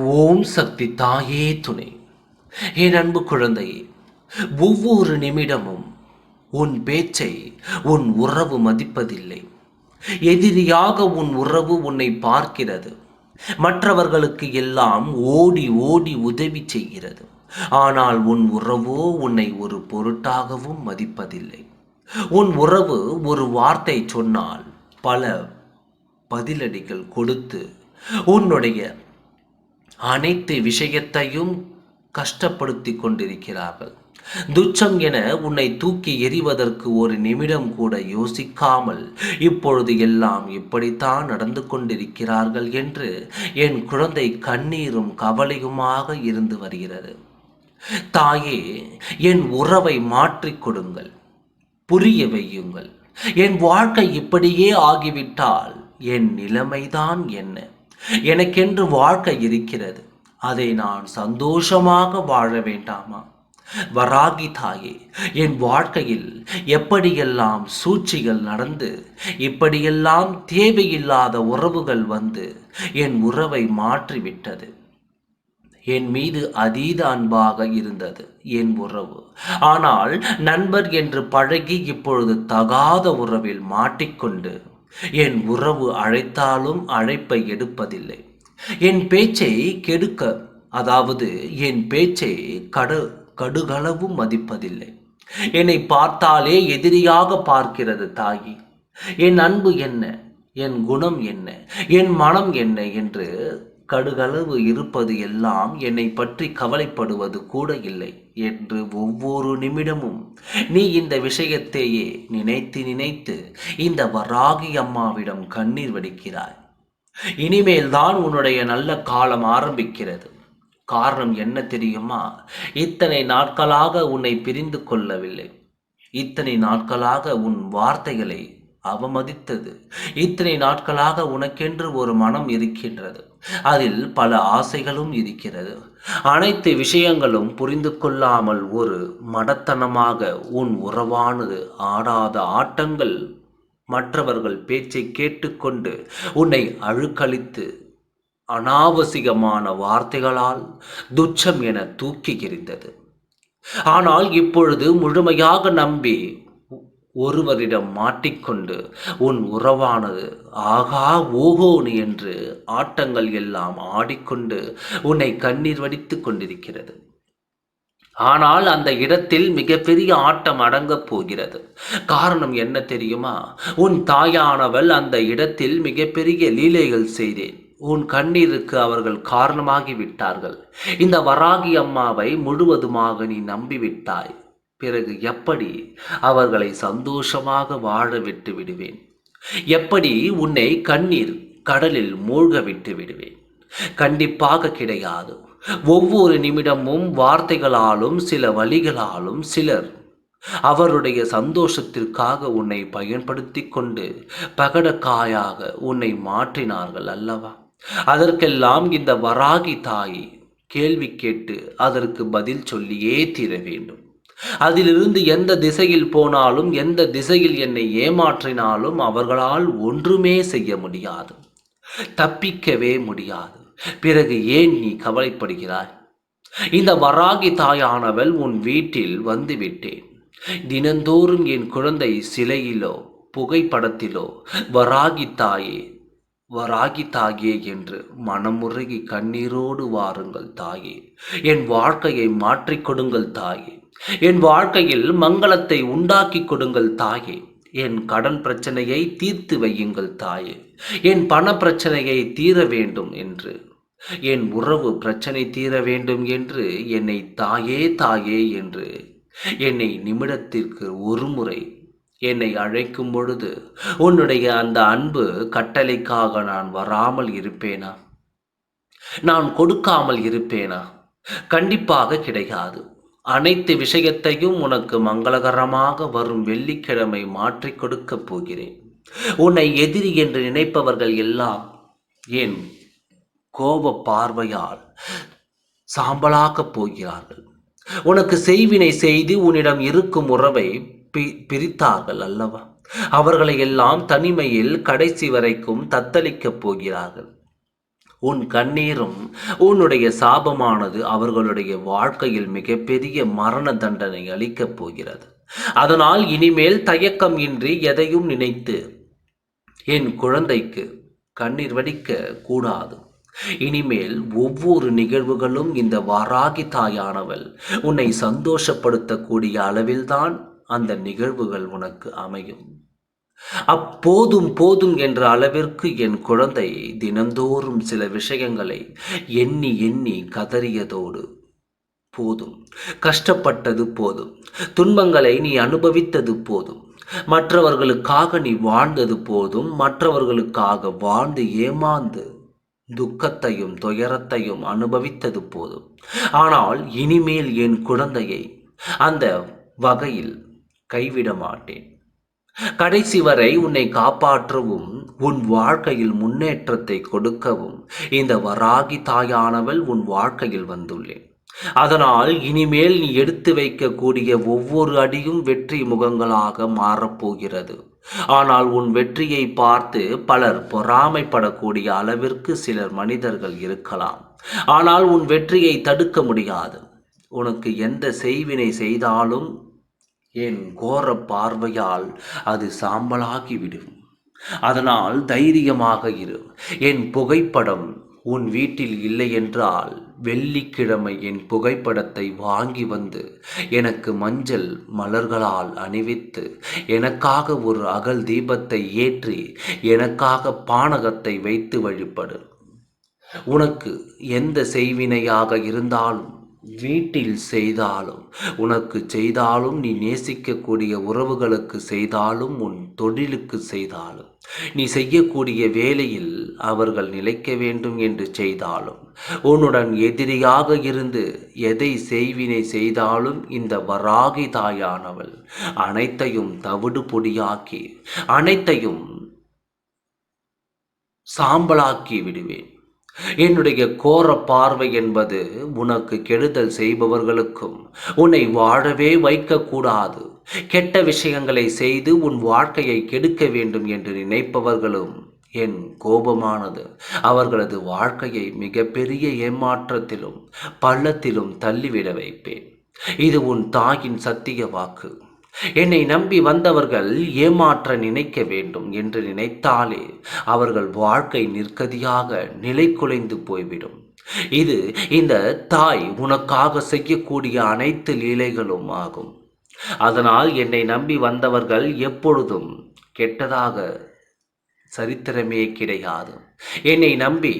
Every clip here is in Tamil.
ஓம் சக்தி தாயே துணை. என் அன்பு குழந்தையே ஒவ்வொரு நிமிடமும் உன் பேச்சை உன் உறவு மதிப்பதில்லை. எதிரியாக உன் உறவு உன்னை பார்க்கிறது. மற்றவர்களுக்கு எல்லாம் ஓடி ஓடி உதவி செய்கிறது. ஆனால் உன் உறவோ உன்னை ஒரு பொருட்டாகவும் மதிப்பதில்லை. உன் உறவு ஒரு வார்த்தை சொன்னால் பல பதிலடிகள் கொடுத்து உன்னுடைய அனைத்து விஷயத்தையும் கஷ்டப்படுத்தி கொண்டிருக்கிறார்கள். துச்சம் என உன்னை தூக்கி எறிவதற்கு ஒரு நிமிடம் கூட யோசிக்காமல் இப்பொழுது எல்லாம் இப்படித்தான் நடந்து கொண்டிருக்கிறார்கள் என்று என் குழந்தை கண்ணீரும் கவலையுமாக இருந்து வருகிறது. தாயே என் உறவை மாற்றிக் கொடுங்கள். புரிய வையுங்கள். என் வாழ்க்கை இப்படியே ஆகிவிட்டால் என் நிலைமைதான் என்ன? எனக்கென்று வாழ்க்கை இருக்கிறது. அதை நான் சந்தோஷமாக வாழ வேண்டாமா? வராகி தாயே என் வாழ்க்கையில் எப்படியெல்லாம் சூழ்ச்சிகள் நடந்து இப்படியெல்லாம் தேவையில்லாத உறவுகள் வந்து என் உறவை மாற்றிவிட்டது. என் மீது அதீத அன்பாக இருந்தது என் உறவு. ஆனால் நண்பர் என்று பழகி இப்பொழுது தகாத உறவில் மாட்டிக்கொண்டு என் உறவு அழைத்தாலும் அழைப்பை எடுப்பதில்லை. என் பேச்சை கெடுக்க அதாவது என் பேச்சை கடு கடுகளவும் மதிப்பதில்லை. என்னை பார்த்தாலே எதிரியாக பார்க்கிறது தாயி. என் அன்பு என்ன? என் குணம் என்ன? என் மனம் என்ன? என்று கடுகளவு இருப்பது எல்லாம் என்னை பற்றி கவலைப்படுவது கூட இல்லை என்று ஒவ்வொரு நிமிடமும் நீ இந்த விஷயத்தையே நினைத்து நினைத்து இந்த வராகி அம்மாவிடம் கண்ணீர் வடிக்கிறாய். இனிமேல் தான் உன்னுடைய நல்ல காலம் ஆரம்பிக்கிறது. காரணம் என்ன தெரியுமா? இத்தனை நாட்களாக உன்னை பிரிந்து கொள்ளவில்லை. இத்தனை நாட்களாக உன் வார்த்தைகளை அவமதித்தது. இத்தனை நாட்களாக உனக்கென்று ஒரு மனம் இருக்கின்றது. அதில் பல ஆசைகளும் இருக்கிறது. அனைத்து விஷயங்களும் புரிந்து கொள்ளாமல் ஒரு மடத்தனமாக உன் உறவானது ஆடாத ஆட்டங்கள் மற்றவர்கள் பேச்சை கேட்டுக்கொண்டு உன்னை அழுக்கழித்து அனாவசியமான வார்த்தைகளால் துச்சம் என தூக்கி எறிந்தது. ஆனால் இப்பொழுது முழுமையாக நம்பி ஒருவரிடம் மாட்டிக்கொண்டு உன் உறவானது ஆகா ஓகோனு என்று ஆட்டங்கள் எல்லாம் ஆடிக்கொண்டு உன்னை கண்ணீர் வடித்து கொண்டிருக்கிறது. ஆனால் அந்த இடத்தில் மிகப்பெரிய ஆட்டம் அடங்கப் போகிறது. காரணம் என்ன தெரியுமா? உன் தாயானவள் அந்த இடத்தில் மிகப்பெரிய லீலைகள் செய்தேன். உன் கண்ணீருக்கு அவர்கள் காரணமாகி விட்டார்கள் இந்த வராகி அம்மாவை முழுவதுமாக நீ நம்பிவிட்டாய். பிறகு எப்படி அவர்களை சந்தோஷமாக வாழ விட்டு விடுவேன்? எப்படி உன்னை கண்ணீர் கடலில் மூழ்க விட்டு விடுவேன்? கண்டிப்பாக கிடையாது. ஒவ்வொரு நிமிடமும் வார்த்தைகளாலும் சில வழிகளாலும் சிலர் அவருடைய சந்தோஷத்திற்காக உன்னை பயன்படுத்தி கொண்டு பகடக்காயாக உன்னை மாற்றினார்கள் அல்லவா? அதற்கெல்லாம் இந்த வராகி தாய் கேள்வி கேட்டு அதற்கு பதில் சொல்லியே தீர வேண்டும். அதிலிருந்து எந்த திசையில் போனாலும் எந்த திசையில் என்னை ஏமாற்றினாலும் அவர்களால் ஒன்றுமே செய்ய முடியாது. தப்பிக்கவே முடியாது. பிறகு ஏன் நீ கவலைப்படுகிறாய்? இந்த வராகி தாயானவள் உன் வீட்டில் வந்துவிட்டேன். தினந்தோறும் என் குழந்தை சிலையிலோ புகைப்படத்திலோ வராகி தாயே வராகி தாயே என்று மனமுருகி கண்ணீரோடு வாருங்கள் தாயே. என் வாழ்க்கையை மாற்றிக் கொடுங்கள் தாயே. என் வாழ்க்கையில் மங்களத்தை உண்டாக்கி கொடுங்கள் தாயே. என் கடன் பிரச்சனையை தீர்த்து வையுங்கள் தாயே. என் பண பிரச்சனையை தீர வேண்டும் என்று. என் உறவு பிரச்சனை தீர வேண்டும் என்று. என்னை தாயே தாயே என்று. என்னை நிமிடத்திற்கு ஒரு முறை என்னை அழைக்கும் பொழுது உன்னுடைய அந்த அன்பு கட்டளைக்காக நான் வராமல் இருப்பேனா? நான் கொடுக்காமல் இருப்பேனா? கண்டிப்பாக கிடையாது. அனைத்து விஷயத்தையும் உனக்கு மங்களகரமாக வரும் வெள்ளிக்கிழமை மாற்றிக் கொடுக்கப் போகிறேன். உன்னை எதிரி என்று நினைப்பவர்கள் எல்லாம் என் கோப பார்வையால் சாம்பலாக்கப் போகிறார்கள். உனக்கு செய்வினை செய்து உன்னிடம் இருக்கும் உறவை பி பிரித்தார்கள் அல்லவா? அவர்களை எல்லாம் தனிமையில் கடைசி வரைக்கும் தத்தளிக்கப் போகிறார்கள். உன் கண்ணீரும் உன்னுடைய சாபமானது அவர்களுடைய வாழ்க்கையில் மிகப்பெரிய மரண தண்டனை அளிக்கப் போகிறது. அதனால் இனிமேல் தயக்கம் இன்றி எதையும் நினைத்து என் குழந்தைக்கு கண்ணீர் வடிக்க கூடாது. இனிமேல் ஒவ்வொரு நிகழ்வுகளும் இந்த வாராகி தாயானவள் உன்னை சந்தோஷப்படுத்தக்கூடிய அளவில்தான் அந்த நிகழ்வுகள் உனக்கு அமையும். அப்போதும் போதும் என்ற அளவிற்கு என் குழந்தை தினந்தோறும் சில விஷயங்களை எண்ணி எண்ணி கதறியதோடு போதும். கஷ்டப்பட்டது போதும். துன்பங்களை நீ அனுபவித்தது போதும். மற்றவர்களுக்காக நீ வாழ்ந்தது போதும். மற்றவர்களுக்காக வாழ்ந்து ஏமாந்து துக்கத்தையும் துயரத்தையும் அனுபவித்தது போதும். ஆனால் இனிமேல் என் குழந்தையை அந்த வகையில் கைவிட மாட்டேன். கடைசி வரை உன்னை காப்பாற்றவும் உன் வாழ்க்கையில் முன்னேற்றத்தை கொடுக்கவும் இந்த வராகி தாயானவள் உன் வாழ்க்கையில் வந்துள்ளேன் அதனால் இனிமேல் நீ எடுத்து வைக்கக்கூடிய ஒவ்வொரு அடியும் வெற்றி முகங்களாக மாறப்போகிறது ஆனால் உன் வெற்றியை பார்த்து பலர் பொறாமைப்படக்கூடிய அளவிற்கு சிலர் மனிதர்கள் இருக்கலாம். ஆனால் உன் வெற்றியை தடுக்க முடியாது. உனக்கு எந்த செய்வினை செய்தாலும் என் கோர பார்வையால் அது சாம்பலாகிவிடும். அதனால் தைரியமாக இரு. என் புகைப்படம் உன் வீட்டில் இல்லை என்றால் வெள்ளிக்கிழமை என் புகைப்படத்தை வாங்கி வந்து எனக்கு மஞ்சள் மலர்களால் அணிவித்து எனக்காக ஒரு அகல் தீபத்தை ஏற்றி எனக்காக பானகத்தை வைத்து வழிபடு. உனக்கு எந்த செய்வினையாக இருந்தாலும் வீட்டில் செய்தாலும் உனக்கு செய்தாலும் நீ நேசிக்கக்கூடிய உறவுகளுக்கு செய்தாலும் உன் தொழிலுக்கு செய்தாலும் நீ செய்யக்கூடிய வேலையில் அவர்கள் நிலைக்க வேண்டும் என்று செய்தாலும் உன்னுடன் எதிரியாக இருந்து எதை செய்வினை செய்தாலும் இந்த வராகி தாயானவள் அனைத்தையும் தவிடு பொடியாக்கி அனைத்தையும் சாம்பலாக்கி விடுவேன். என்னுடைய கோர பார்வை என்பது உனக்கு கெடுதல் செய்பவர்களுக்கும் உன்னை வாழவே வைக்கக்கூடாது. கெட்ட விஷயங்களை செய்து உன் வாழ்க்கையை கெடுக்க வேண்டும் என்று நினைப்பவர்களும் என் கோபமானது. அவர்களது வாழ்க்கையை மிகப்பெரிய ஏமாற்றத்திலும் பள்ளத்திலும் தள்ளிவிட வைப்பேன். இது உன் தாயின் சத்திய வாக்கு. என்னை நம்பி வந்தவர்கள் ஏமாற்ற நினைக்க வேண்டும் என்று நினைத்தாலே அவர்கள் வாழ்க்கை நிற்கதியாக நிலை குலைந்து போய்விடும். இது இந்த தாய் உனக்காக செய்யக்கூடிய அனைத்து லீலைகளும் ஆகும். அதனால் என்னை நம்பி வந்தவர்கள் எப்பொழுதும் கெட்டதாக சரித்திரமே கிடையாது. என்னை நம்பி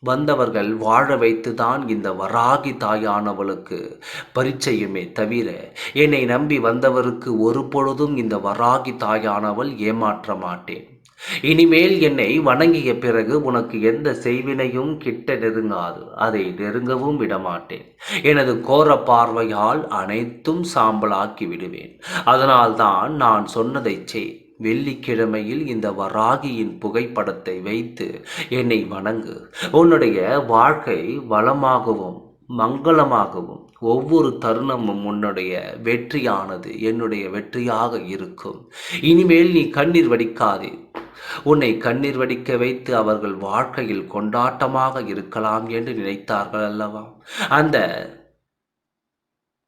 வந்தவர்கள் வாழ வைத்துதான் இந்த வராகி தாயானவளுக்கு பரிச்சயமே தவிர என்னை நம்பி வந்தவருக்கு ஒரு பொழுதும் இந்த வராகி தாயானவள் ஏமாற்ற மாட்டேன். இனிமேல் என்னை வணங்கிய பிறகு உனக்கு எந்த செய்வினையும் கிட்ட நெருங்காது அதை நெருங்கவும் விடமாட்டேன். எனது கோர பார்வையால் அனைத்தும் சாம்பலாக்கி விடுவேன். அதனால்தான் நான் சொன்னதை செய். வெள்ளிக்கிழமையில் இந்த வராகியின் புகைப்படத்தை வைத்து என்னை வணங்கு. உன்னுடைய வாழ்க்கை வளமாகவும் மங்களமாகவும் ஒவ்வொரு தருணமும் உன்னுடைய வெற்றியானது என்னுடைய வெற்றியாக இருக்கும். இனிமேல் நீ கண்ணீர் வடிக்காதே. உன்னை கண்ணீர் வடிக்க வைத்து அவர்கள் வாழ்க்கையில் கொண்டாட்டமாக இருக்கலாம் என்று நினைத்தார்கள் அல்லவா? அந்த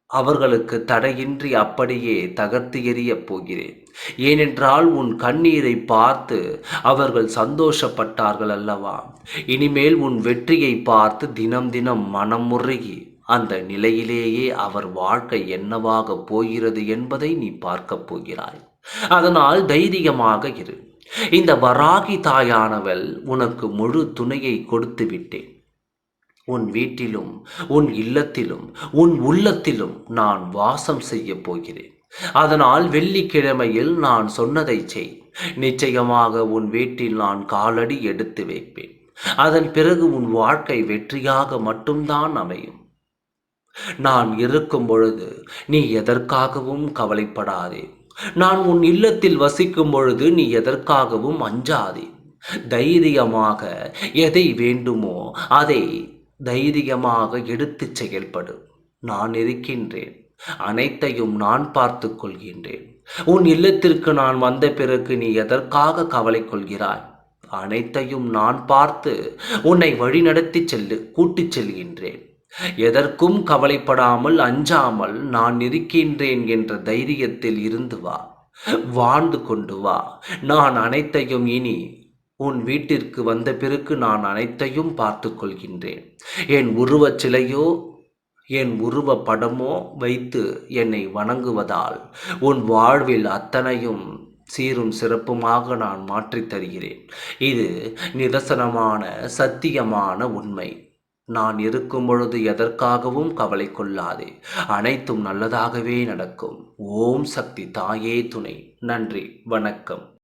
அவர்களுக்கு தடையின்றி அப்படியே தகர்த்து எறியப் போகிறேன். ஏனென்றால் உன் கண்ணீரை பார்த்து அவர்கள் சந்தோஷப்பட்டார்கள் அல்லவா? இனிமேல் உன் வெற்றியை பார்த்து தினம் தினம் மனம் முருகி அந்த நிலையிலேயே அவர் வாழ்க்கை என்னவாக போகிறது என்பதை நீ பார்க்கப் போகிறாய். அதனால் தைரியமாக இரு. இந்த வராகி தாயானவள் உனக்கு முழு துணையை கொடுத்து விட்டேன். உன் வீட்டிலும் உன் இல்லத்திலும் உன் உள்ளத்திலும் நான் வாசம் செய்ய போகிறேன். அதனால் வெள்ளிக்கிழமையில் நான் சொன்னதை செய். நிச்சயமாக உன் வீட்டில் நான் காலடி எடுத்து வைப்பேன். அதன் பிறகு உன் வாழ்க்கை வெற்றியாக மட்டும்தான் அமையும். நான் இருக்கும் பொழுது நீ எதற்காகவும் கவலைப்படாதே. நான் உன் இல்லத்தில் வசிக்கும் பொழுது நீ எதற்காகவும் அஞ்சாதே. தைரியமாக எதை வேண்டுமோ அதை தைரியமாக எடுத்துச் செயல்படும் நான் இருக்கின்றேன். அனைத்தையும் நான் பார்த்து கொள்கின்றேன். உன் இல்லத்திற்கு நான் வந்த பிறகு நீ எதற்காக கவலை கொள்கிறாய்? அனைத்தையும் நான் பார்த்து உன்னை வழிநடத்தி செல்லு கூட்டிச் செல்கின்றேன். எதற்கும் கவலைப்படாமல் அஞ்சாமல் நான் இருக்கின்றேன் என்ற தைரியத்தில் இருந்து வா. வாழ்ந்து கொண்டு வா. நான் அனைத்தையும் இனி உன் வீட்டிற்கு வந்த பிறகு நான் அனைத்தையும் பார்த்து கொள்கின்றேன். என் உருவச் சிலையோ என் உருவ படமோ வைத்து என்னை வணங்குவதால் உன் வாழ்வில் அத்தனையும் சீரும் சிறப்புமாக நான் மாற்றித் தருகிறேன். இது நிதர்சனமான சத்தியமான உண்மை. நான் இருக்கும் பொழுது எதற்காகவும் கவலை கொள்ளாதே. அனைத்தும் நல்லதாகவே நடக்கும். ஓம் சக்தி தாயே துணை. நன்றி. வணக்கம்.